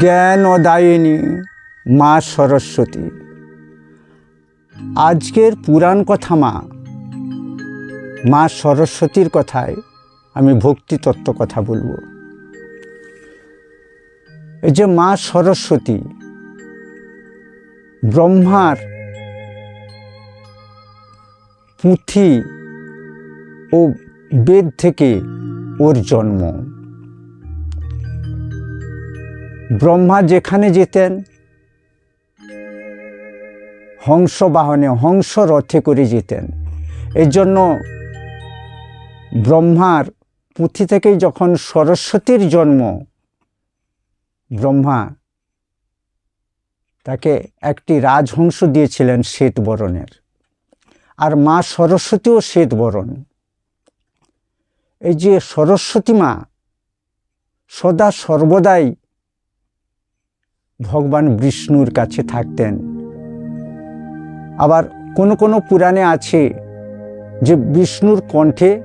জ্ঞানদায়িনী মা সরস্বতী। আজকের পুরাণ কথা মা। মা সরস্বতীর কথায় আমি ভক্তি তত্ত্ব কথা বলব। এই যে মা সরস্বতী, ব্রহ্মার পুঁথি ও বেদ থেকে ওর জন্ম। ব্রহ্মা যেখানে যেতেন হংস বাহনে হংস রথে করে যেতেন। এর জন্য ব্রহ্মার পুঁথি থেকেই যখন সরস্বতীর জন্ম, ব্রহ্মা তাকে একটি রাজহংস দিয়েছিলেন শ্বেত বরণের। আর মা সরস্বতীও শ্বেত বরণ। এই যে সরস্বতী মা সদা সর্বদাই ভগবান বিষ্ণুর কাছে থাকতেন। আবার কোনো কোনো পুরাণে আছে যে বিষ্ণুর কণ্ঠে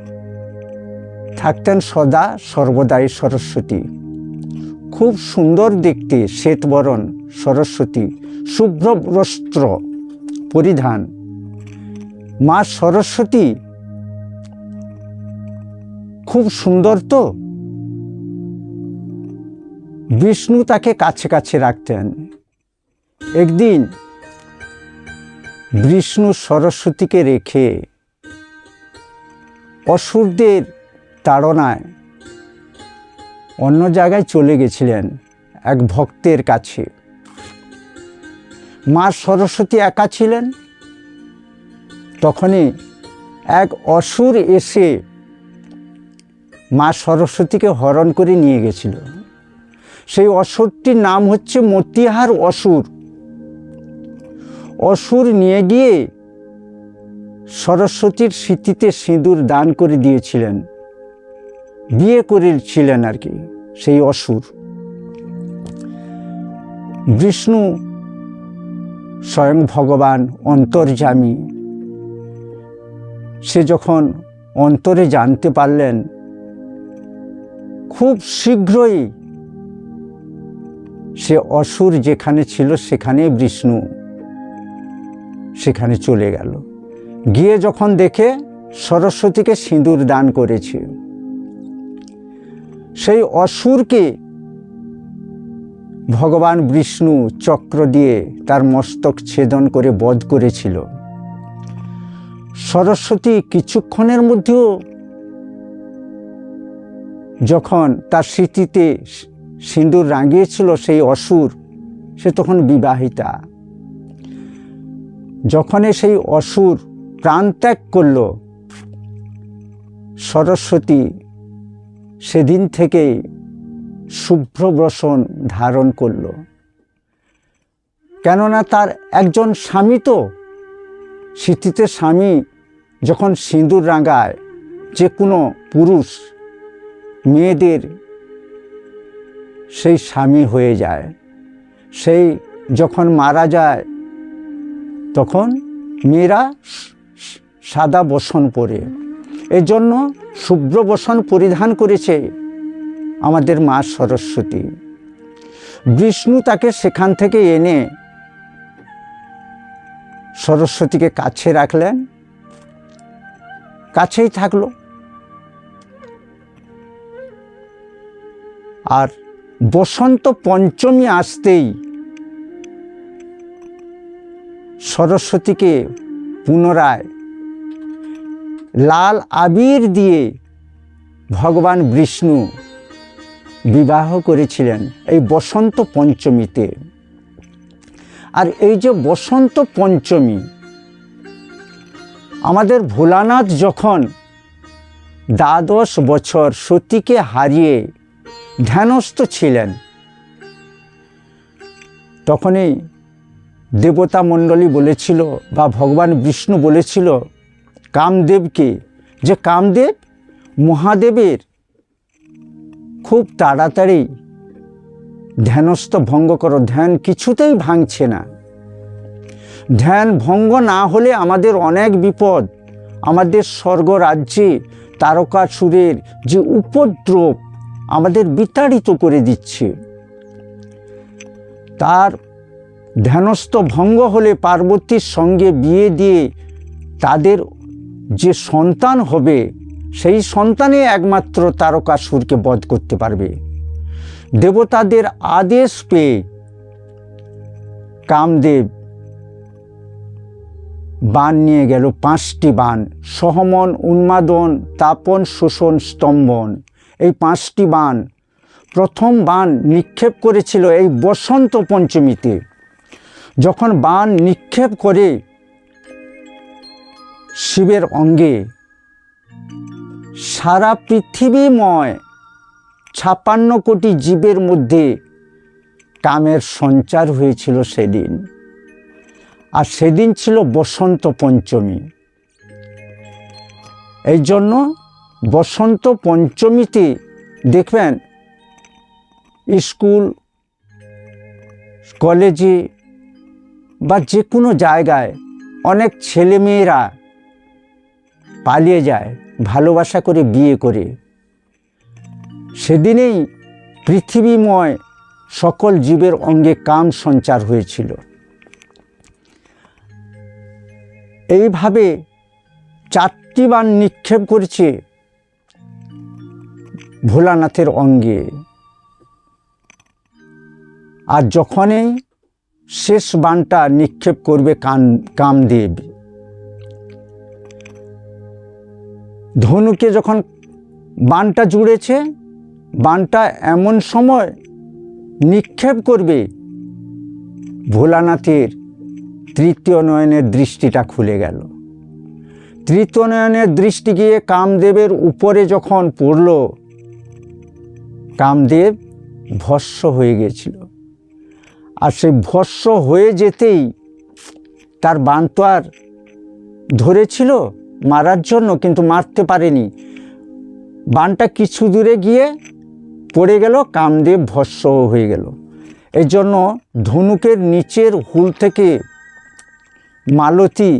থাকতেন সদা সর্বদাই সরস্বতী। খুব সুন্দর দেখতে শ্বেতবরণ, সরস্বতী শুভ্র বস্ত্র পরিধান। মা সরস্বতী খুব সুন্দর তো? বিষ্ণু তাকে কাছে কাছে রাখতেন। একদিন বিষ্ণু সরস্বতীকে রেখে অসুরদের তাড়নায় অন্য জায়গায় চলে গেছিলেন এক ভক্তের কাছে। মা সরস্বতী একা ছিলেন। তখনই এক অসুর এসে মা সরস্বতীকে হরণ করে নিয়ে গেছিল। সেই অসুরটির নাম হচ্ছে মতিহার অসুর। অসুর নিয়ে গিয়ে সরস্বতীর স্মৃতিতে সিঁদুর দান করে দিয়েছিলেন। বিয়ে করেছিলেন আর কি, সেই অসুর। বিষ্ণু স্বয়ং ভগবান অন্তর্যামী। সে যখন অন্তরে জানতে পারলেন, খুব শীঘ্রই সে অসুর যেখানে ছিল সেখানে বিষ্ণু সেখানে চলে গেল। গিয়ে যখন দেখে সরস্বতীকে সিঁদুর দান করেছে। সেই অসুরকে ভগবান বিষ্ণু চক্র দিয়ে তার মস্তক ছেদন করে বধ করেছিল। সরস্বতী কিছুক্ষণের মধ্যেও যখন তার স্মৃতিতে সিঁদুর রাঙিয়েছিল সেই অসুর, সে তখন বিবাহিতা। যখনই সেই অসুর প্রাণ ত্যাগ করল, সরস্বতী সেদিন থেকে শুভ্র বসন ধারণ করল। কেননা তার একজন স্বামী তো, স্মৃতিতে স্বামী যখন সিঁদুর রাঙায়, যে কোনো পুরুষ, মেয়েদের সেই স্বামী হয়ে যায়। সেই যখন মারা যায়, তখন মেয়েরা সাদা বসন পরে। এর জন্য শুভ্র বসন পরিধান করেছে আমাদের মা সরস্বতী। বিষ্ণু তাকে সেখান থেকে এনে সরস্বতীকে কাছে রাখলেন। কাছেই থাকল। আর বসন্ত পঞ্চমী আসতেই সরস্বতীকে পুনরায় লাল আবির দিয়ে ভগবান বিষ্ণু বিবাহ করেছিলেন এই বসন্ত পঞ্চমীতে। আর এই যে বসন্ত পঞ্চমী, আমাদের ভোলানাথ যখন দ্বাদশ বছর সতীকে হারিয়ে ধ্যানস্থ ছিলেন। তখনই দেবতা মণ্ডলী বলেছিল বা ভগবান বিষ্ণু বলেছিল, কামদেবকে, যে কামদেব মহাদেবের খুব তাড়াতাড়ি ধ্যানস্থ ভঙ্গ করো, ধ্যান কিছুতেই ভাঙছে না। ধ্যান ভঙ্গ না হলে আমাদের অনেক বিপদ, আমাদের স্বর্গ রাজ্যে তারকাসুরের যে উপদ্রব আমাদের বিতাড়িত করে দিচ্ছে। তার ধ্যানস্থ ভঙ্গ হলে পার্বতীর সঙ্গে বিয়ে দিয়ে তাদের যে সন্তান হবে, সেই সন্তানে একমাত্র তারকাসুরকে বধ করতে পারবে। দেবতাদের আদেশ পেয়ে কামদেব বান নিয়ে গেল পাঁচটি বান, সহমন, উন্মাদন, তাপন, শোষণ, স্তম্ভন। এই পাঁচটি বান। প্রথম বান নিক্ষেপ করেছিল এই বসন্ত পঞ্চমীতে। যখন বান নিক্ষেপ করে শিবের অঙ্গে, সারা পৃথিবীময় ছাপান্ন কোটি জীবের মধ্যে কামের সঞ্চার হয়েছিল সেদিন। আর সেদিন ছিল বসন্ত পঞ্চমী। এই জন্য বসন্ত পঞ্চমীতে দেখবেন স্কুল, কলেজে বা যে কোনো জায়গায় অনেক ছেলেমেয়েরা পালিয়ে যায়, ভালোবাসা করে বিয়ে করে। সেদিনেই পৃথিবীময় সকল জীবের অঙ্গে কাম সঞ্চার হয়েছিল। এইভাবে চারটি বান নিক্ষেপ করেছে ভোলানাথের অঙ্গে। আর যখনই শেষ বানটা নিক্ষেপ করবে কান কামদেব, ধনুকে যখন বানটা জুড়েছে বানটা এমন সময় নিক্ষেপ করবে, ভোলানাথের তৃতীয় নয়নের দৃষ্টিটা খুলে গেল। তৃতীয় নয়নের দৃষ্টি গিয়ে কামদেবের উপরে যখন পড়ল কামদেব ভস্য হয়ে গেছিল আর সেই ভস্য হয়ে যেতেই তার বান তো আর ধরেছিল মারার জন্য, কিন্তু মারতে পারেনি। বানটা কিছু দূরে গিয়ে পড়ে গেল, কামদেব ভস্য হয়ে গেল। এই জন্য ধনুকের নিচের হুল থেকে মালতী,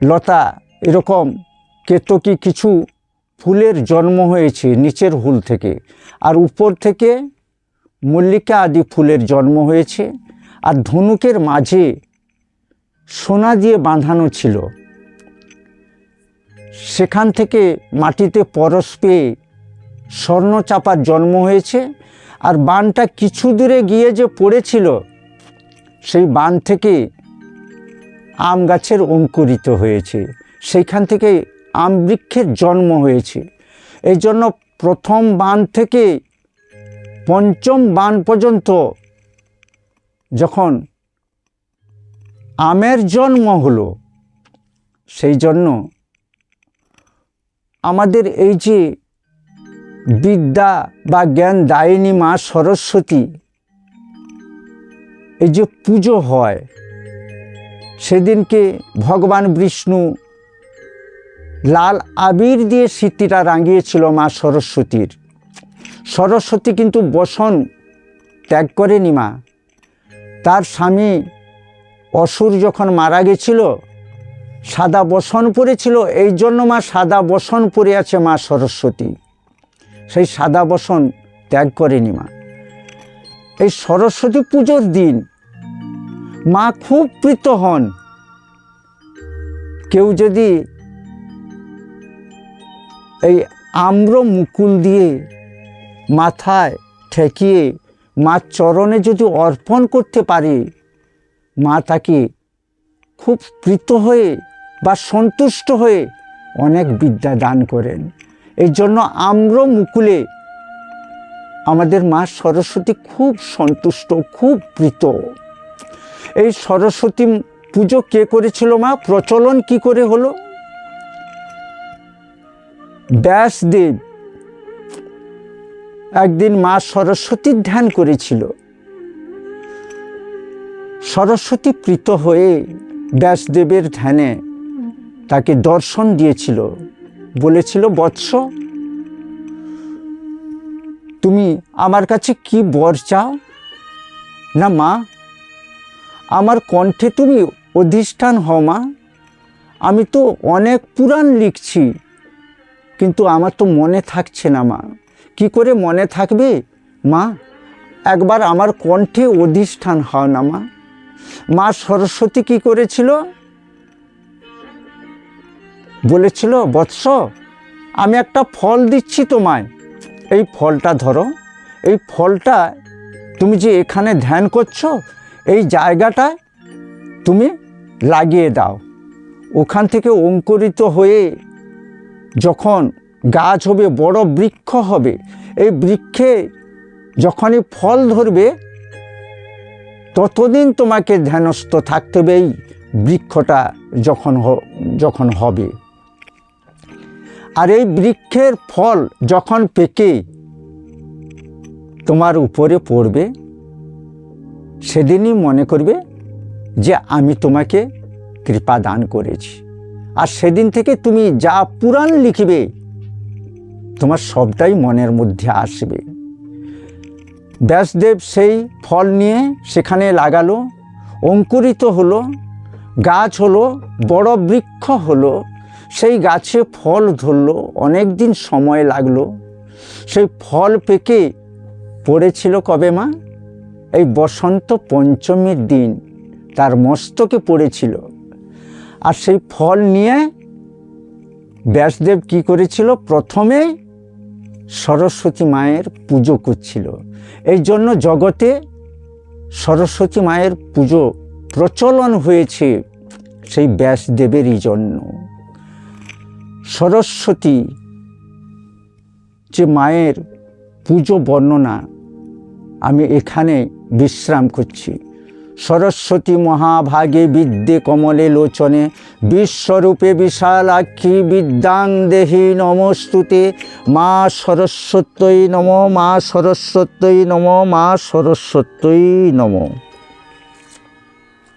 লতা এরকম কেতকি কিছু ফুলের জন্ম হয়েছে নিচের হুল থেকে। আর উপর থেকে মল্লিকা আদি ফুলের জন্ম হয়েছে। আর ধনুকের মাঝে সোনা দিয়ে বাঁধানো ছিল। সেখান থেকে মাটিতে পরশ পেয়ে স্বর্ণচাপার জন্ম হয়েছে। আর বানটা কিছু দূরে গিয়ে যে পড়েছিল, সেই বান থেকে আম গাছের অঙ্কুরিত হয়েছে। সেইখান থেকে আম বৃক্ষের জন্ম হয়েছে। এই জন্য প্রথম বান থেকে পঞ্চম বান পর্যন্ত যখন আমের জন্ম হলো, সেই জন্য আমাদের এই যে বিদ্যা বা জ্ঞান দায়িনী মা সরস্বতী, এই যে পুজো হয়, সেদিনকে ভগবান বিষ্ণু লাল আবির দিয়ে স্মৃতিটা রাঙিয়েছিল মা সরস্বতীর। সরস্বতী কিন্তু বসন ত্যাগ করেনি মা। তার স্বামী অসুর যখন মারা গেছিল, সাদা বসন পরেছিল, এই জন্য মা সাদা বসন পরে আছে মা সরস্বতী। সেই সাদা বসন ত্যাগ করেনি মা। এই সরস্বতী পুজোর দিন মা খুব প্রীত হন। কেউ যদি এই আম্র মুকুল দিয়ে মাথায় ঠেকিয়ে মা চরণে যদি অর্পণ করতে পারে, মা তাকে খুব প্রীত হয়ে বা সন্তুষ্ট হয়ে অনেক বিদ্যা দান করেন। এই জন্য আম্র মুকুলে আমাদের মা সরস্বতী খুব সন্তুষ্ট, খুব প্রীত। এই সরস্বতী পুজো কে করেছিল মা? প্রচলন কি করে হলো? ব্যাসদেব একদিন মা সরস্বতীর ধ্যান করেছিল। সরস্বতী প্রীত হয়ে ব্যাসদেবের ধ্যানে তাকে দর্শন দিয়েছিল। বলেছিল, বৎস, তুমি আমার কাছে কি বর চাও? না মা, আমার কণ্ঠে তুমি অধিষ্ঠান হও মা। আমি তো অনেক পুরাণ লিখছি। কিন্তু আমার তো মনে থাকছে না, মা। কি করে মনে থাকবে? মা, একবার আমার কণ্ঠে অধিষ্ঠান হও না, মা। মা সরস্বতী কি করেছিল? বলেছিল, বৎস, আমি একটা ফল দিচ্ছি তোমায়। এই ফলটা ধরো। এই ফলটা তুমি যে এখানে ধ্যান করছ, এই জায়গাটায় তুমি লাগিয়ে দাও। ওখান থেকে অঙ্কুরিত হয়ে যখন গাছ হবে, বড় বৃক্ষ হবে, এই বৃক্ষে যখনই ফল ধরবে, ততদিন তোমাকে ধ্যানস্থ থাকতে হবে, এই বৃক্ষটা যখন যখন হবে। আর এই বৃক্ষের ফল যখন পেকে, তোমার উপরে পড়বে, সেদিনই মনে করবে যে আমি তোমাকে কৃপা দান করেছি। আর সেদিন থেকে তুমি যা পুরাণ লিখবে, তোমার সবটাই মনের মধ্যে আসবে। ব্যাসদেব সেই ফল নিয়ে সেখানে লাগালো, অঙ্কুরিত হলো, গাছ হলো, বড় বৃক্ষ হলো, সেই গাছে ফল ধরলো অনেক দিন সময় লাগল। সেই ফল পেকে পড়েছিল কবে মা? এই বসন্ত পঞ্চমীর দিন, তার মস্তকে পড়েছিল। আর সেই ফল নিয়ে ব্যাসদেব কি করেছিল? প্রথমে সরস্বতী মায়ের পুজো করছিল। এই জন্য জগতে সরস্বতী মায়ের পুজো প্রচলন হয়েছে সেই ব্যাসদেবেরই জন্য। সরস্বতী যে মায়ের পুজো বর্ণনা আমি এখানে বিশ্রাম করছি। সরস্বতী মহাভাগে বিদ্যে কমলে লোচনে, বিশ্বরূপে বিশালাক্ষী বিদ্যাং দেহি নমস্তুতে, মা সরস্বত্যই নম, মা সরস্বত্যই নম, মা সরস্বত্যই নম।